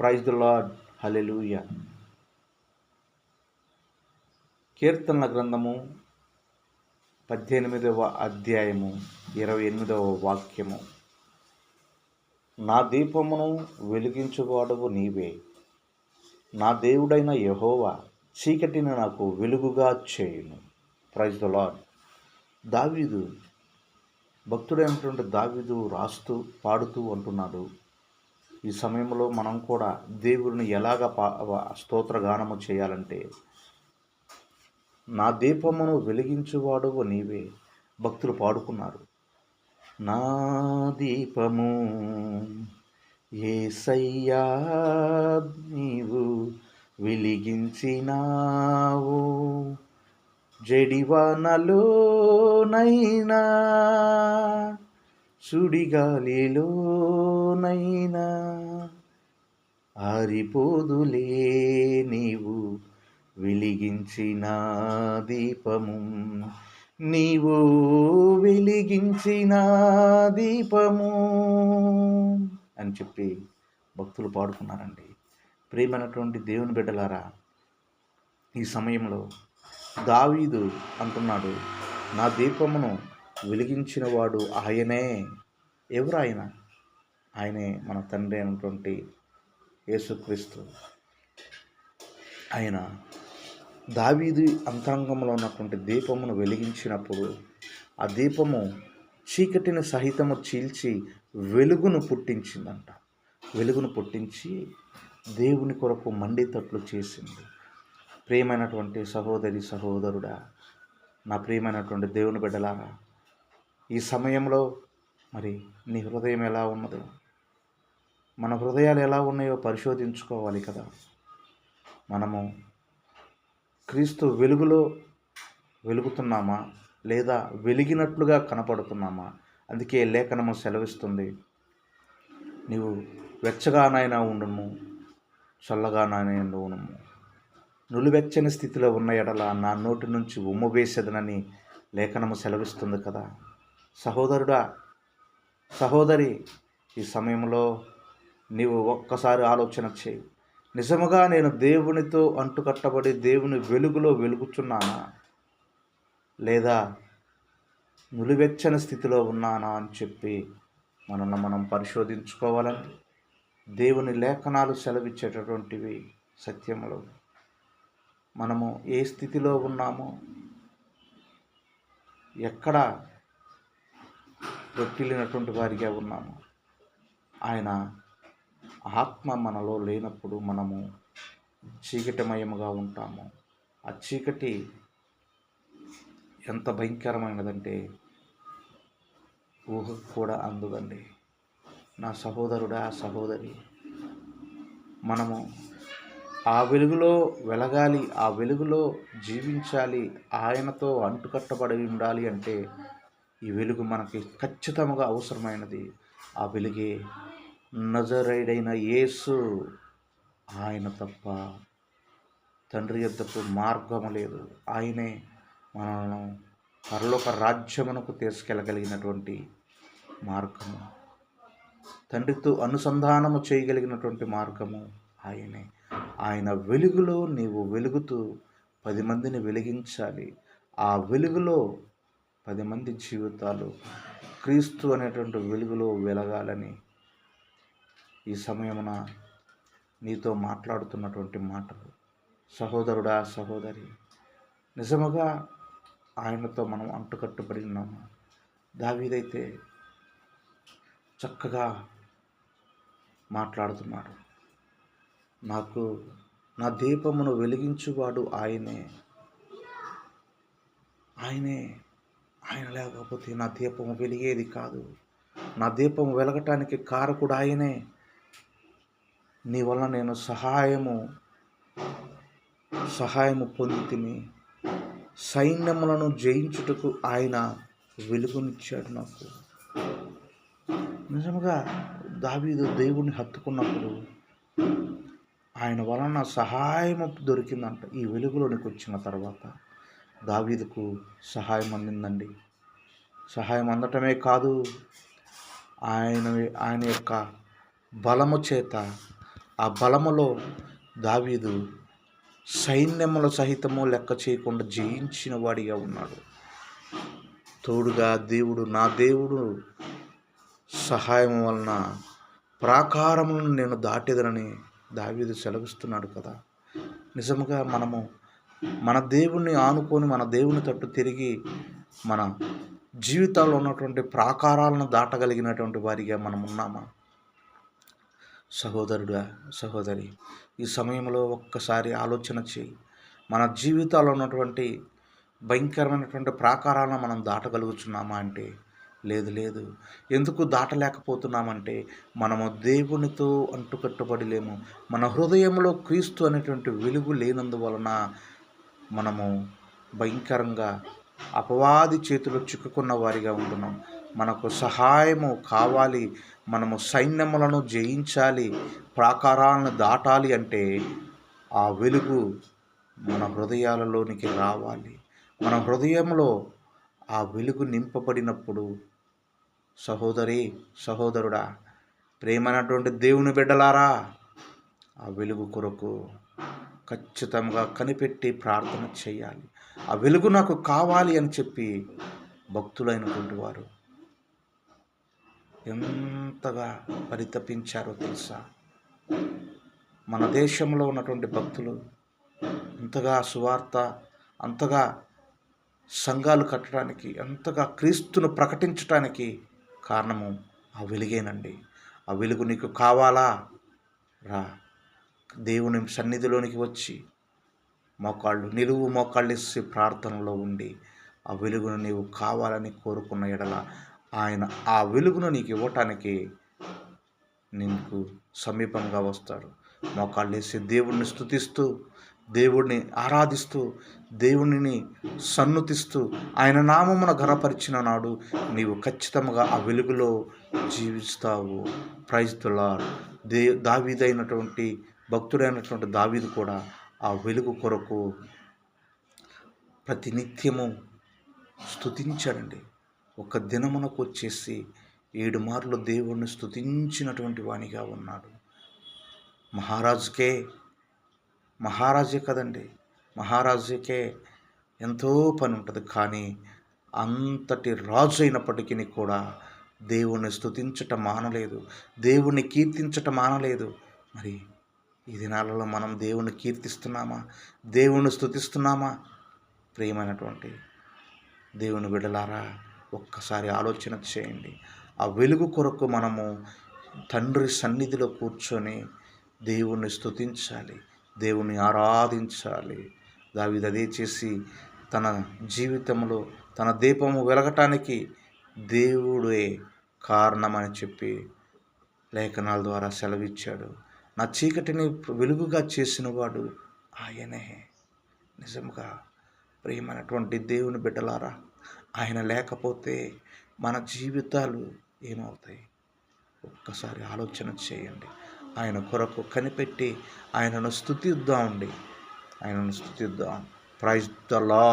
Praise the lord hallelujah కీర్తనల గ్రంథము పద్దెనిమిదవ అధ్యాయము ఇరవై ఎనిమిదవ వాక్యము. నా దీపమును వెలిగించువాడవు నీవే. నా దేవుడైన యహోవా చీకటిని నాకు వెలుగుగా చేయును. ప్రైజ్ ద లాడ్ దావీదు భక్తుడైనటువంటి దావీదు రాస్తూ పాడుతూ అంటున్నాడు. ఈ సమయంలో మనం కూడా దేవుడిని ఎలాగ పా స్తోత్రగానము చేయాలంటే నా దీపమును వెలిగించువాడువు నీవే భక్తులు పాడుకున్నారు. నా దీపము ఏసయ్యా నీవు వెలిగించినావు. జడివానలోనైనా సుడిగాలిలోనైనా ఆరిపోదులే నీవు వెలిగించిన దీపము. నీవు వెలిగించిన దీపము అని చెప్పి భక్తులు పాడుకున్నారండి. ప్రేమైనటువంటి దేవుని బిడ్డలారా ఈ సమయంలో దావీదు అంటున్నాడు నా దీపమును వెలిగించినవాడు ఆయనే. ఎవరు ఆయన? ఆయనే మన తండ్రి అయినటువంటి యేసుక్రీస్తు. ఆయన దావీది అంతరంగంలో ఉన్నటువంటి దీపమును వెలిగించినప్పుడు ఆ దీపము చీకటిని సహితము చీల్చి వెలుగును పుట్టించిందంట. వెలుగును పుట్టించి దేవుని కొరకు మండితట్లు చేసింది. ప్రియమైనటువంటి సహోదరి సహోదరుడా నా ప్రియమైనటువంటి దేవుని బిడ్డలారా ఈ సమయంలో మరి నీ హృదయం ఎలా ఉన్నదో మన హృదయాలు ఎలా ఉన్నాయో పరిశోధించుకోవాలి కదా. మనము క్రీస్తు వెలుగులో వెలుగుతున్నామా లేదా వెలిగినట్లుగా కనపడుతున్నామా? అందుకే లేఖనము సెలవిస్తుంది నీవు వెచ్చగానైనా ఉండును చల్లగానైనా ఉండును నులివెచ్చని స్థితిలో ఉన్న ఎడల నా నోటి నుంచి ఉమ్ము వేసేదనని లేఖనము సెలవిస్తుంది కదా. సహోదరుడా సహోదరి ఈ సమయంలో నీవు ఒక్కసారి ఆలోచన చేయి. నిజముగా నేను దేవునితో అంటుకట్టబడి దేవుని వెలుగులో వెలుగుచున్నానా? లేదా నులివెచ్చని స్థితిలో ఉన్నానా అని చెప్పి మనల్ని మనం పరిశోధించుకోవాలని దేవుని లేఖనాలు సెలవిచ్చేటటువంటివి సత్యములు. మనము ఏ స్థితిలో ఉన్నామో ఎక్కడ రొక్కిల్లినటువంటి వారిగా ఉన్నాము. ఆయన ఆత్మ మనలో లేనప్పుడు మనము చీకటిమయముగా ఉంటాము. ఆ చీకటి ఎంత భయంకరమైనదంటే ఊహకు కూడా అందుదండి. నా సహోదరుడా సహోదరి మనము ఆ వెలుగులో వెలగాలి ఆ వెలుగులో జీవించాలి ఆయనతో అంటుకట్టబడి ఉండాలి అంటే ఈ వెలుగు మనకి ఖచ్చితంగా అవసరమైనది. ఆ వెలుగే నజరైడైన యేసు ఆయన తప్ప తండ్రి యొద్దకు మార్గము లేదు. ఆయనే మనను పరలోక రాజ్యమునకు తీసుకెళ్ళగలిగినటువంటి మార్గము. తండ్రితో అనుసంధానము చేయగలిగినటువంటి మార్గము ఆయనే. ఆయన వెలుగులో నీవు వెలుగుతూ పది మందిని వెలిగించాలి. ఆ వెలుగులో పది మంది జీవితాలు క్రీస్తు అనేటువంటి వెలుగులో వెలగాలని ఈ సమయమున నీతో మాట్లాడుతున్నటువంటి మాటలు. సహోదరుడా సహోదరి నిజముగా ఆయనతో మనం అంటుకట్టుబడి ఉన్నాము దావీదైతే చక్కగా మాట్లాడుతున్నాడు. నాకు నా దీపమును వెలిగించువాడు ఆయనే. ఆయనే ఆయన లేకపోతే నా దీపం వెలిగేది కాదు. నా దీపం వెలగటానికి కారకుడు ఆయనే. నీ వల్ల నేను సహాయము సహాయము పొంది తిని సైన్యములను జయించుటకు ఆయన వెలుగునిచ్చాడు నాకు. నిజంగా దావీదు దేవుణ్ణి హత్తుకున్నప్పుడు ఆయన వలన సహాయం దొరికిందంట. ఈ వెలుగులోనికి వచ్చిన తర్వాత దావీదుకు సహాయం అందిందండి. సహాయం అందటమే కాదు ఆయన ఆయన యొక్క బలము చేత ఆ బలములో దావీదు సైన్యముల సహితము లెక్క చేయకుండా జయించిన వాడిగా ఉన్నాడు. తోడుగా దేవుడు నా దేవుడు సహాయం వలన ప్రాకారములను నేను దాటేదనని దావీదు సెలవిస్తున్నాడు కదా. నిజముగా మనము మన దేవుణ్ణి ఆనుకొని మన దేవుని తట్టు తిరిగి మన జీవితాల్లో ఉన్నటువంటి ప్రాకారాలను దాటగలిగినటువంటి వారిగా మనం ఉన్నామా? సహోదరుడా సహోదరి ఈ సమయంలో ఒక్కసారి ఆలోచన చేయి. మన జీవితాల్లో ఉన్నటువంటి భయంకరమైనటువంటి ప్రాకారాలను మనం దాటగలుగుతున్నామా అంటే లేదు లేదు. ఎందుకు దాటలేకపోతున్నామంటే మనము దేవునితో అంటుకట్టుబడి లేము మన హృదయంలో క్రీస్తు అనేటువంటి వెలుగు లేనందువలన మనము భయంకరంగా అపవాది చేతిలో చిక్కుకున్న వారిగా ఉంటున్నాం. మనకు సహాయము కావాలి. మనము సైన్యములను జయించాలి. ప్రాకారాలను దాటాలి అంటే ఆ వెలుగు మన హృదయాలలోనికి రావాలి. మన హృదయంలో ఆ వెలుగు నింపబడినప్పుడు సహోదరి సహోదరుడా ప్రేమైనటువంటి దేవుని బిడ్డలారా ఆ వెలుగు కొరకు ఖచ్చితంగా కనిపెట్టి ప్రార్థన చేయాలి. ఆ వెలుగు నాకు కావాలి అని చెప్పి భక్తులైనటువంటి వారు ఎంతగా పరితపించారో తెలుసా? మన దేశంలో ఉన్నటువంటి భక్తులు అంతగా సువార్త అంతగా సంఘాలు కట్టడానికి ఎంతగా క్రీస్తును ప్రకటించడానికి కారణము ఆ వెలుగేనండి. ఆ వెలుగు నీకు కావాలా? రా. దేవుని సన్నిధిలోనికి వచ్చి మోకాళ్ళు నిలువు మోకాళ్ళేసి ప్రార్థనలో ఉండి ఆ వెలుగును నీవు కావాలని కోరుకున్న ఎడల ఆయన ఆ వెలుగును నీకు ఇవ్వటానికి నీకు సమీపంగా వస్తాడు. మోకాళ్ళు వేసి దేవుణ్ణి స్థుతిస్తూ దేవుడిని ఆరాధిస్తూ దేవునిని సన్నుతిస్తూ ఆయన నామమున ఘనపరిచిన నాడు నీవు ఖచ్చితంగా ఆ వెలుగులో జీవిస్తావు. ప్రైజ్తులా దే దావిదైనటువంటి భక్తుడైనటువంటి దావీదు కూడా ఆ వెలుగు కొరకు ప్రతినిత్యము స్థుతించాడండి ఒక దినమునకు వచ్చేసి ఏడు మార్లు దేవుణ్ణి స్థుతించినటువంటి వానిగా ఉన్నాడు. మహారాజుకే మహారాజే కదండి. మహారాజుకే ఎంతో పని ఉంటుంది. కానీ అంతటి రాజు అయినప్పటికీ కూడా దేవుణ్ణి స్థుతించటం మానలేదు. దేవుణ్ణి కీర్తించటం మానలేదు. మరి ఈ దినాలలో మనం దేవుణ్ణి కీర్తిస్తున్నామా? దేవుణ్ణి స్థుతిస్తున్నామా ప్రియమైనటువంటి దేవుని బిడలారా ఒక్కసారి ఆలోచన చేయండి. ఆ వెలుగు కొరకు మనము తండ్రి సన్నిధిలో కూర్చొని దేవుణ్ణి స్థుతించాలి దేవుణ్ణి ఆరాధించాలి. దావిది అదే చేసి తన జీవితంలో తన దీపము వెలగటానికి దేవుడే కారణమని చెప్పి లేఖనాల ద్వారా సెలవిచ్చాడు. నా చీకటిని వెలుగుగా చేసినవాడు ఆయనే. నిజంగా ప్రియమైనటువంటి దేవుని బిడ్డలారా ఆయన లేకపోతే మన జీవితాలు ఏమవుతాయి? ఒక్కసారి ఆలోచన చేయండి. ఆయన కొరకు కనిపెట్టి ఆయనను స్థుతిద్దామండి ఆయనను స్థుతిద్దాం ప్రైజ్ ద లా